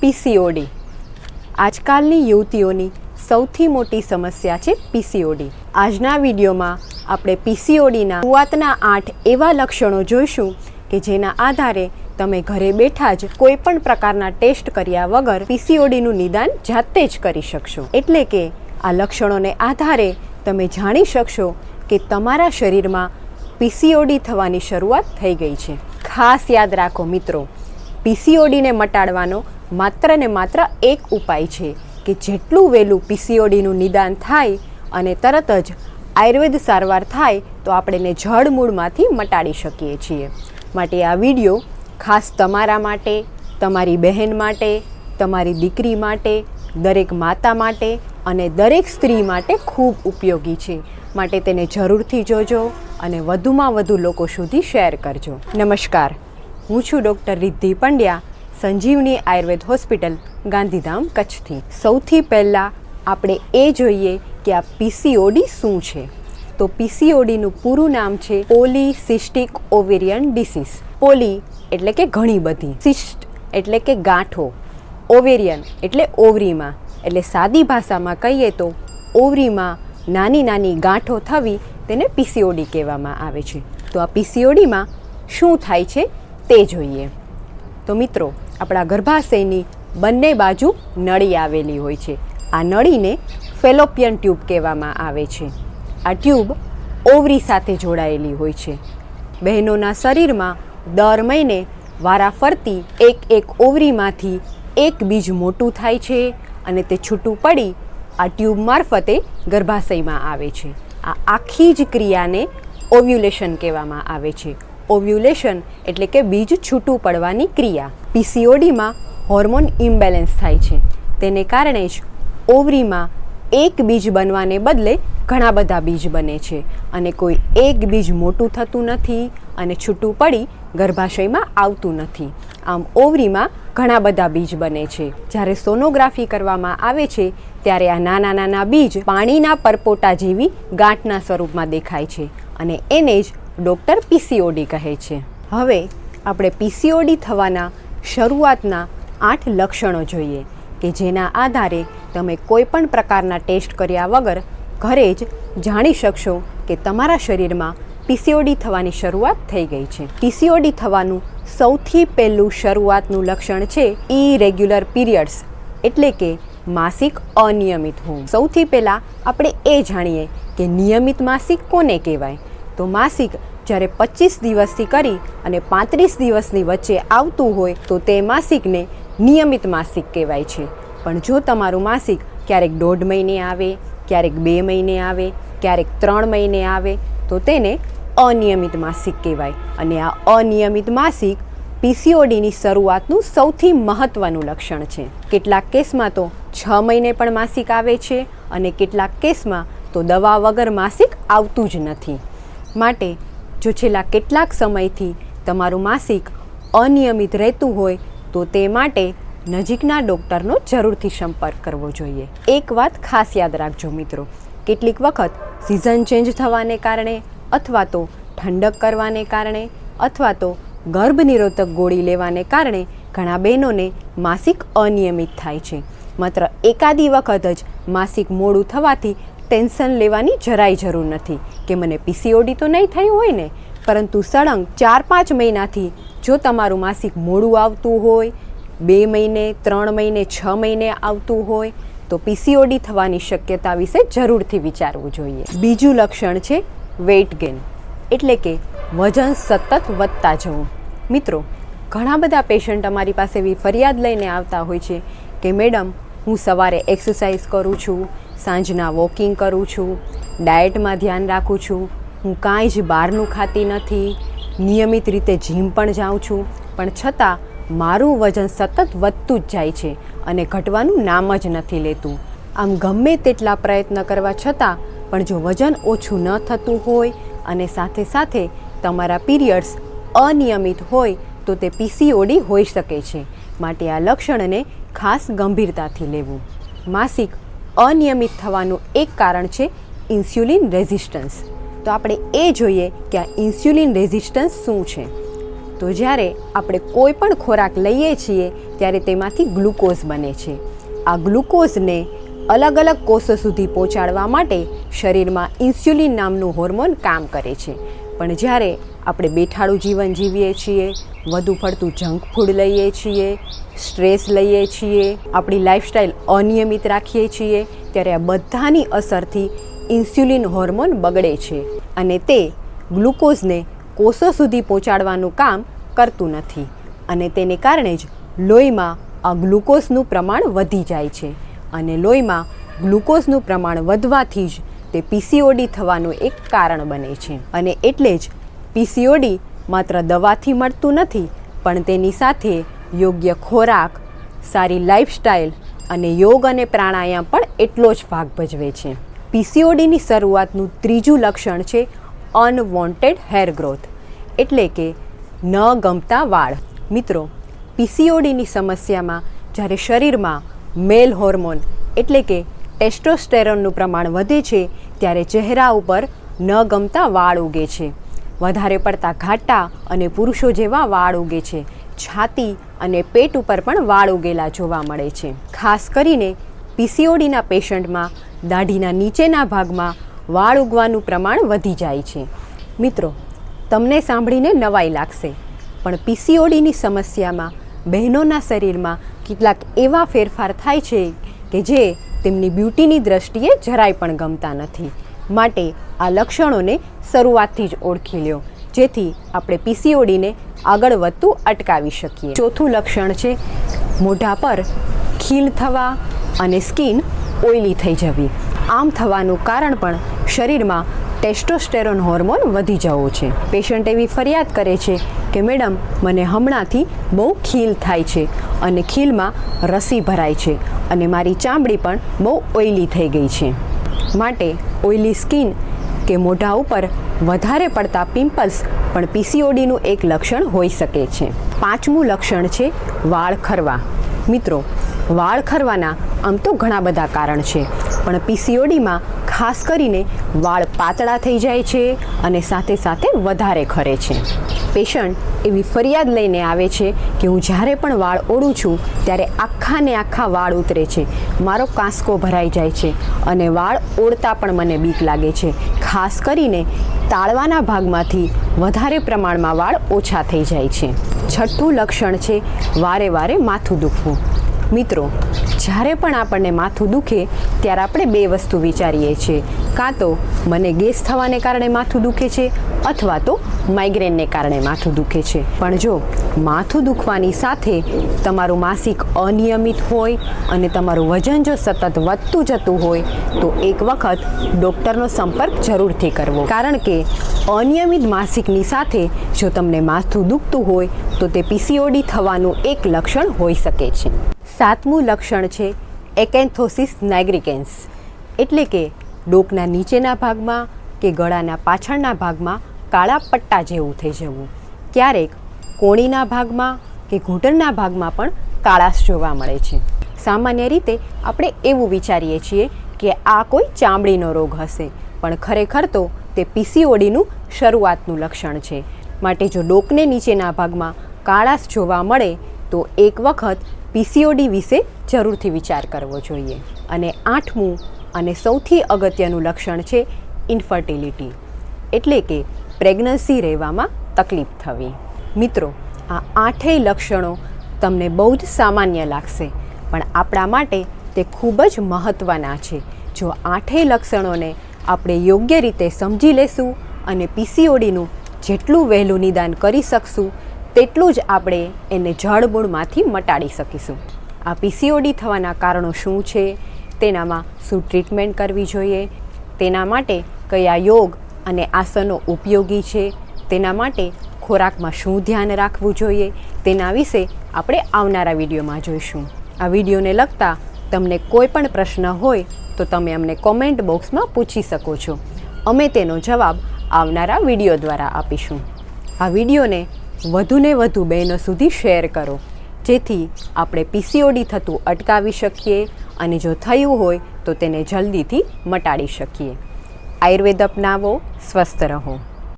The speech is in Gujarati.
પીસીઓડી. આજકાલની યુવતીઓની સૌથી મોટી સમસ્યા છે પીસીઓડી. આજના વિડીયોમાં આપણે પીસીઓડીના શરૂઆતના આઠ એવા લક્ષણો જોઈશું કે જેના આધારે તમે ઘરે બેઠા જ કોઈ પણ પ્રકારના ટેસ્ટ કર્યા વગર પીસીઓડીનું નિદાન જાતે જ કરી શકશો. એટલે કે આ લક્ષણોને આધારે તમે જાણી શકશો કે તમારા શરીરમાં પીસીઓડી થવાની શરૂઆત થઈ ગઈ છે. ખાસ યાદ રાખો મિત્રો, પીસીઓડીને મટાડવાનો માત્ર ને માત્ર એક ઉપાય છે કે જેટલું વહેલું પીસીઓડીનું નિદાન થાય અને તરત જ આયુર્વેદ સારવાર થાય તો આપણે એને જળમૂળમાંથી મટાડી શકીએ છીએ. માટે આ વીડિયો ખાસ તમારા માટે, તમારી બહેન માટે, તમારી દીકરી માટે, દરેક માતા માટે અને દરેક સ્ત્રી માટે ખૂબ ઉપયોગી છે. માટે તેને જરૂરથી જોજો અને વધુમાં વધુ લોકો સુધી શેર કરજો. નમસ્કાર. હું છું ડૉક્ટર રિદ્ધિ પંડ્યા. સંજીવની આયુર્વેદ હોસ્પિટલ, ગાંધીધામ, કચ્છથી. સૌથી પહેલાં આપણે એ જોઈએ કે આ પીસીઓડી શું છે. તો પીસીઓડીનું પૂરું નામ છે પોલીસિસ્ટિક ઓવેરિયન ડિસીઝ. પોલી એટલે કે ઘણી બધી. સિસ્ટ એટલે કે ગાંઠો. ઓવેરિયન એટલે ઓવરીમાં. એટલે સાદી ભાષામાં કહીએ તો ઓવરીમાં નાની નાની ગાંઠો થવી તેને પીસીઓડી કહેવામાં આવે છે. તો આ પીસીઓડીમાં શું થાય છે તે જોઈએ. તો મિત્રો આપણા ગર્ભાશયની બંને બાજુ નળી આવેલી હોય છે. આ નળીને ફેલોપિયન ટ્યુબ કહેવામાં આવે છે. આ ટ્યુબ ઓવરી સાથે જોડાયેલી હોય છે. બહેનોના શરીરમાં દર મહિને વારાફરતી એક એક ઓવરીમાંથી એક બીજ મોટું થાય છે અને તે છૂટું પડી આ ટ્યુબ મારફતે ગર્ભાશયમાં આવે છે. આ આખી જ ક્રિયાને ઓવ્યુલેશન કહેવામાં આવે છે. ઓવ્યુલેશન એટલે કે બીજ છૂટું પડવાની ક્રિયા. પીસીઓડીમાં હોર્મોન ઇમ્બેલેન્સ થાય છે. તેને કારણે જ ઓવરીમાં એક બીજ બનવાને બદલે ઘણા બધા બીજ બને છે. અને કોઈ એક બીજ મોટું થતું નથી અને છૂટું પડી ગર્ભાશયમાં આવતું નથી. આમ ઓવરીમાં ઘણા બધા બીજ બને છે. જ્યારે સોનોગ્રાફી કરવામાં આવે છે, ત્યારે આ નાના નાના બીજ પાણીના પરપોટા જેવી ગાંઠના સ્વરૂપમાં દેખાય છે. અને એને જ ડૉક્ટર પીસીઓડી કહે છે. હવે આપણે પીસીઓડી થવાના શરૂઆતના આઠ લક્ષણો જોઈએ કે જેના આધારે તમે કોઈ પણ પ્રકારના ટેસ્ટ કર્યા વગર ઘરે જ જાણી શકશો કે તમારા શરીરમાં પીસીઓડી થવાની શરૂઆત થઈ ગઈ છે. પીસીઓડી થવાનું સૌથી પહેલું શરૂઆતનું લક્ષણ છે ઇરેગ્યુલર પીરિયડ્સ, એટલે કે માસિક અનિયમિત હોવું સૌથી પહેલાં આપણે એ જાણીએ કે નિયમિત માસિક કોને કહેવાય? તો માસિક જ્યારે પચીસ દિવસથી કરી અને પાંત્રીસ દિવસની વચ્ચે આવતું હોય તો તે માસિકને નિયમિત માસિક કહેવાય છે. પણ જો તમારું માસિક ક્યારેક દોઢ મહિને આવે, ક્યારેક બે મહિને આવે, ક્યારેક ત્રણ મહિને આવે, તો તેને અનિયમિત માસિક કહેવાય. અને આ અનિયમિત માસિક પીસીઓડીની શરૂઆતનું સૌથી મહત્ત્વનું લક્ષણ છે. કેટલાક કેસમાં તો છ મહિને પણ માસિક આવે છે અને કેટલાક કેસમાં તો દવા વગર માસિક આવતું જ નથી. માટે જો છેલ્લા કેટલાક સમયથી તમારું માસિક અનિયમિત રહેતું હોય, તો તે માટે નજીકના ડૉક્ટરનો જરૂરથી સંપર્ક કરવો જોઈએ. એક વાત ખાસ યાદ રાખજો મિત્રો. કેટલીક વખત સિઝન ચેન્જ થવાને કારણે અથવા તો ઠંડક કરવાને કારણે અથવા તો ગર્ભ નિરોધક ગોળી લેવાને કારણે ઘણા બહેનોને માસિક અનિયમિત થાય છે. માત્ર એકાદી વખત જ માસિક મોડું થવાથી ટેન્શન લેવાની જરાય જરૂર નથી. કે મને પીસીઓડી તો નહીં થયું હોય ને, પરંતુ સળંગ ચાર પાંચ મહિનાથી જો તમારું માસિક મોડું આવતું હોય, બે મહિને, ત્રણ મહિને, છ મહિને આવતું હોય, તો પીસીઓડી થવાની શક્યતા વિશે જરૂરથી વિચારવું જોઈએ. બીજું લક્ષણ છે વેઇટ ગેન એટલે કે વજન સતત વધતા જવું. મિત્રો, ઘણા બધા પેશન્ટ અમારી પાસે એવી ફરિયાદ લઈને આવતા હોય છે કે, મેડમ, હું સવારે એક્સરસાઇઝ કરું છું સાંજના વોકિંગ કરું છું, ડાયટમાં ધ્યાન રાખું છું, હું કાંઈ જ બહારનું ખાતી નથી, નિયમિત રીતે જીમ પણ જાઉં છું, પણ છતાં મારું વજન સતત વધતું જ જાય છે અને ઘટવાનું નામ જ નથી લેતું. આમ ગમે તેટલા પ્રયત્ન કરવા છતાં પણ જો વજન ઓછું ન થતું હોય અને સાથે સાથે તમારા પીરિયડ્સ અનિયમિત હોય તો તે પીસીઓડી હોઈ શકે છે. માટે આ લક્ષણને ખાસ ગંભીરતાથી લેવું. માસિક અનિયમિત થવાનું એક કારણ છે ઇન્સ્યુલિન રેઝિસ્ટન્સ. તો આપણે એ જોઈએ કે આ ઇન્સ્યુલિન રેઝિસ્ટન્સ શું છે. તો જ્યારે આપણે કોઈ પણ ખોરાક લઈએ છીએ, ત્યારે તેમાંથી ગ્લુકોઝ બને છે. આ ગ્લુકોઝને અલગ અલગ કોષો સુધી પહોંચાડવા માટે શરીરમાં ઇન્સ્યુલિન નામનું હોર્મોન કામ કરે છે. પણ જ્યારે આપણે બેઠાડું જીવન જીવીએ છીએ, વધુ પડતું જંક ફૂડ લઈએ છીએ સ્ટ્રેસ લઈએ છીએ, આપણી લાઈફસ્ટાઈલ અનિયમિત રાખીએ છીએ, ત્યારે આ બધાની અસરથી ઇન્સ્યુલિન હોર્મોન બગડે છે અને તે ગ્લુકોઝને કોષો સુધી પહોંચાડવાનું કામ કરતું નથી અને તેને કારણે જ લોહીમાં આ ગ્લુકોઝનું પ્રમાણ વધી જાય છે અને લોહીમાં ગ્લુકોઝનું પ્રમાણ વધવાથી જ તે પીસીઓડી થવાનું એક કારણ બને છે. અને એટલે જ પીસીઓડી માત્ર દવાથી મળતું નથી, પણ તેની સાથે યોગ્ય ખોરાક, સારી લાઈફસ્ટાઈલ અને યોગ અને પ્રાણાયામ પણ એટલો જ ભાગ ભજવે છે. પીસીઓડીની શરૂઆતનું ત્રીજું લક્ષણ છે અનવોન્ટેડ હેર ગ્રોથ, એટલે કે ન ગમતા વાળ. મિત્રો, પીસીઓડીની સમસ્યામાં જ્યારે શરીરમાં મેલ હોર્મોન, એટલે કે ટેસ્ટોસ્ટેરોનનું પ્રમાણ વધે છે, ત્યારે ચહેરા ઉપર ન ગમતા વાળ ઉગે છે. વધારે પડતા ઘાટા અને પુરુષો જેવા વાળ ઉગે છે. છાતી અને પેટ ઉપર પણ વાળ ઉગેલા જોવા મળે છે. ખાસ કરીને પીસીઓડીના પેશન્ટમાં દાઢીના નીચેના ભાગમાં વાળ ઉગવાનું પ્રમાણ વધી જાય છે. મિત્રો, તમને સાંભળીને નવાઈ લાગશે, પણ પીસીઓડીની સમસ્યામાં બહેનોના શરીરમાં કેટલાક એવા ફેરફાર થાય છે કે જે તેમની બ્યુટીની દ્રષ્ટિએ જરાય પણ ગમતા નથી. માટે આ લક્ષણોને શરૂઆતથી જ ઓળખી લ્યો. જેથી આપણે પીસીઓડીને આગળ વધતું અટકાવી શકીએ. ચોથું લક્ષણ છે, મોઢા પર ખીલ થવા અને સ્કિન ઓઇલી થઈ જવી. આમ થવાનું કારણ પણ શરીરમાં ટેસ્ટોસ્ટેરોન હોર્મોન વધી જવો છે. પેશન્ટ એવી ફરિયાદ કરે છે કે, મેડમ, મને હમણાંથી બહુ ખીલ થાય છે અને ખીલમાં રસી ભરાય છે અને મારી ચામડી પણ બહુ ઓઇલી થઈ ગઈ છે. માટે ઓઇલી સ્કિન કે મોઢા ઉપર વધારે પડતા પિમ્પલ્સ, પણ પીસીઓડીનું એક લક્ષણ હોઈ શકે છે. પાંચમું લક્ષણ છે વાળ ખરવા. મિત્રો, વાળ ખરવાના આમ તો ઘણા બધા કારણ છે, પણ પીસીઓડીમાં ખાસ કરીને વાળ પાતળા થઈ જાય છે અને સાથે સાથે વધારે ખરે છે. પેશન્ટ એવી ફરિયાદ લઈને આવે છે કે હું જ્યારે પણ વાળ ઓળું છું, ત્યારે આખા ને આખા વાળ ઉતરે છે. મારો કાંસકો ભરાઈ જાય છે. અને વાળ ઓળતા પણ મને બીક લાગે છે. ખાસ કરીને તાળવાના ભાગમાંથી વધારે પ્રમાણમાં વાળ ઓછા થઈ જાય છે. છઠ્ઠું લક્ષણ છે વારે વારે માથું દુખવું. મિત્રો, જ્યારે પણ આપણને માથું દુખે, ત્યારે આપણે બે વસ્તુ વિચારીએ છીએ. કાં તો મને ગેસ થવાને કારણે માથું દુખે છે, અથવા તો માઇગ્રેનને કારણે માથું દુખે છે. પણ જો માથું દુખવાની સાથે તમારું માસિક અનિયમિત હોય અને તમારું વજન જો સતત વધતું જતું હોય, તો એક વખત ડૉક્ટરનો સંપર્ક જરૂરથી કરવો. કારણ કે અનિયમિત માસિકની સાથે જો તમને માથું દુખતું હોય, તો તે પીસીઓડી થવાનું એક લક્ષણ હોઈ શકે છે. સાતમું લક્ષણ છે એકેન્થોસિસ નાઇગ્રિકેન્સ. એટલે કે ડોકના નીચેના ભાગમાં કે ગળાના પાછળના ભાગમાં કાળા પટ્ટા જેવું થઈ જવું. ક્યારેક કોણીના ભાગમાં કે ઘૂંટણના ભાગમાં પણ કાળાશ જોવા મળે છે. સામાન્ય રીતે આપણે એવું વિચારીએ છીએ કે આ કોઈ ચામડીનો રોગ હશે, પણ ખરેખર તો તે પીસીઓડીનું શરૂઆતનું લક્ષણ છે. માટે જો ડોકને નીચેના ભાગમાં કાળાશ જોવા મળે, તો એક વખત પીસીઓડી વિશે જરૂરથી વિચાર કરવો જોઈએ. અને આઠમું અને સૌથી અગત્યનું લક્ષણ છે ઇન્ફર્ટિલિટી એટલે કે પ્રેગ્નન્સી રહેવામાં તકલીફ થવી. મિત્રો, આ આઠેય લક્ષણો તમને બહુ જ સામાન્ય લાગશે, પણ આપણા માટે તે ખૂબ જ મહત્ત્વના છે. જો આઠેય લક્ષણોને આપણે યોગ્ય રીતે સમજી લેશું અને પીસીઓડીનું જેટલું વહેલું નિદાન કરી શકશું, તેટલું જ આપણે એને જળમૂળમાંથી મટાડી શકીશું. આ પીસીઓડી થવાના કારણો શું છે? તેનામાં શું ટ્રીટમેન્ટ કરવી જોઈએ? તેના માટે કયા યોગ અને આસનો ઉપયોગી છે? તેના માટે ખોરાકમાં શું ધ્યાન રાખવું જોઈએ? તેના વિશે આપણે આવનારા વિડીયોમાં જોઈશું. આ વિડીયોને લગતા તમને કોઈ પણ પ્રશ્ન હોય તો તમે અમને કોમેન્ટ બોક્સમાં પૂછી શકો છો. અમે તેનો જવાબ આવનારા વીડિયો દ્વારા આપીશું. આ વિડીયોને વધુને વધુ બહેનો સુધી શેર કરો, જેથી આપણે પીસીઓડી થતું અટકાવી શકીએ અને જો થયું હોય તો તેને જલ્દીથી મટાડી શકીએ. આયુર્વેદ અપનાવો સ્વસ્થ રહો.